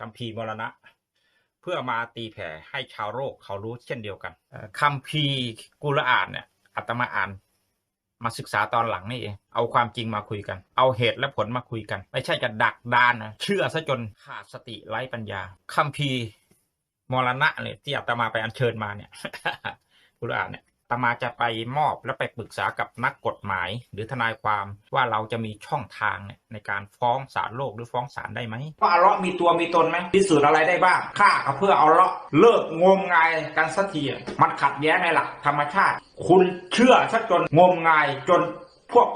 คัมภีมรณะ เพื่อมาตีแผ่ให้ชาวโลกเขารู้เช่นเดียวกันคัมภีกุรอานเนี่ยอาตมาอ่านมาศึกษาตอนหลังนี่เอง เอาความจริงมาคุยกัน เอาเหตุและผลมาคุยกัน ไม่ใช่จะดักดานนะเชื่อซะจนขาดสติไร้ปัญญาคัมภีร์มรณะเนี่ยที่อาตมาไปอัญเชิญมาเนี่ยกุรอานเนี่ย ตมาจะไปมอบและไปปรึกษากับนักกฎหมาย หรือทนายความว่าเราจะมีช่องทางในการฟ้องศาลโลกหรือฟ้องศาลได้ไหมว่าอัลเลาะห์มีตัวมีตนไหมพิสูจน์อะไรได้บ้างฆ่าเขาเพื่อเอาเลาะห์เลิกงมงายกันสักทีมันขัดแย้งในหลักธรรมชาติ คุณเชื่อซะจนงมงายจนพวก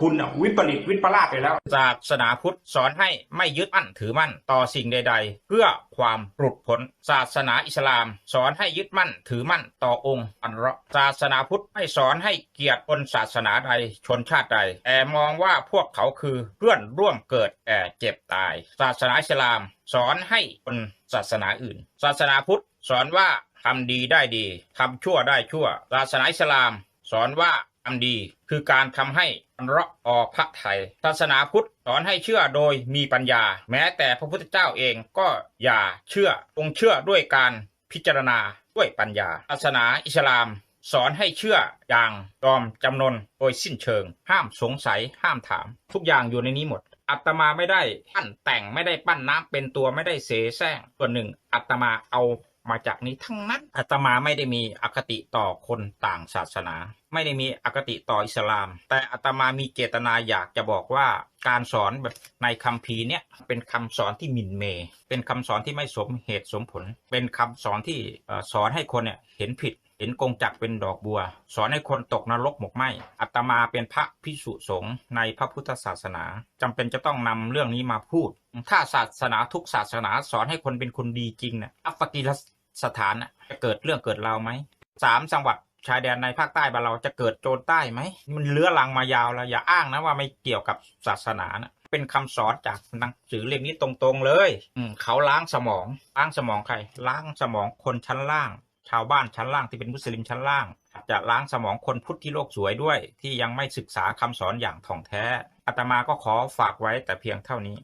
คุณน่ะวิปริตวิปลาสไปแล้วศาสนาพุทธสอนให้ไม่ยึดมั่นถือมั่นต่อสิ่งใด ๆ เพื่อความหลุดพ้นศาสนาอิสลาม สอนให้ยึดมั่นถือมั่นต่อองค์อัลละห์ศาสนาพุทธไม่สอนให้เกียรติคนศาสนาใดชนชาติใดแต่มองว่าพวกเขาคือเพื่อนร่วมเกิดแก่เจ็บตาย ศาสนาอิสลาม สอนให้คนศาสนาอื่น ศาสนาพุทธสอนว่าทำดีได้ดีทำชั่วได้ชั่ว ศาสนาอิสลาม สอนว่าทำดีคือการทำให้ ระออพระไทยศาสนาพุทธสอนให้เชื่อโดยมีปัญญา แม้แต่พระพุทธเจ้าเองก็อย่าเชื่อองเชื่อด้วยการพิจารณาด้วยปัญญาศาสนาอิสลาม สอนให้เชื่ออย่างยอมจำนนโดยสิ้นเชิง ห้ามสงสัยห้ามถาม ทุกอย่างอยู่ในนี้หมดอัตมาไม่ได้ปั้นแต่งไม่ได้ปั้นน้ำเป็นตัวไม่ได้เสแสร้งส่วนหนึ่งอัตมาเอา มาจากนี้ทั้งนั้นอาตมาไม่ได้มีอคติต่อคนต่างศาสนา ไม่ได้มีอคติต่ออิสลาม แต่อาตมามีเจตนาอยากจะบอกว่า การสอนแบบในคัมภีร์เนี่ยเป็นคำสอนที่หมิ่นเม เป็นคำสอนที่ไม่สมเหตุสมผล เป็นคำสอนที่สอนให้คนเนี่ยเห็นผิด เห็นกงจักเป็นดอกบัว สอนให้คนตกนรกหมกไหมอัตมาเป็นพระพิสุสงฆ์ในพระพุทธศาสนาจำเป็นจะต้องนำเรื่องนี้มาพูด ถ้าศาสนาทุกศาสนาสอนให้คนเป็นคนดีจริงเนี่ยอัฟกิรสถานจะเกิดเรื่องเกิดราวไหมสามจังหวัด ชายแดนในภาคใต้บ้านเราจะเกิดโจรใต้ไหม มันเลื้อรังมายาวแล้ว อย่าอ้างนะว่าไม่เกี่ยวกับศาสนานะเป็นคำสอนจากหนังสือเล่มนี้ตรงๆเลย อืเขาล้างสมองล้างสมองใคร ล้างสมองคนชั้นล่าง ชาวบ้านชั้นล่างที่เป็นมุสลิมชั้นล่าง จะล้างสมองคนพุทธที่โลกสวยด้วย ที่ยังไม่ศึกษาคำสอนอย่างถ่องแท้อาตมาก็ขอฝากไว้แต่เพียงเท่านี้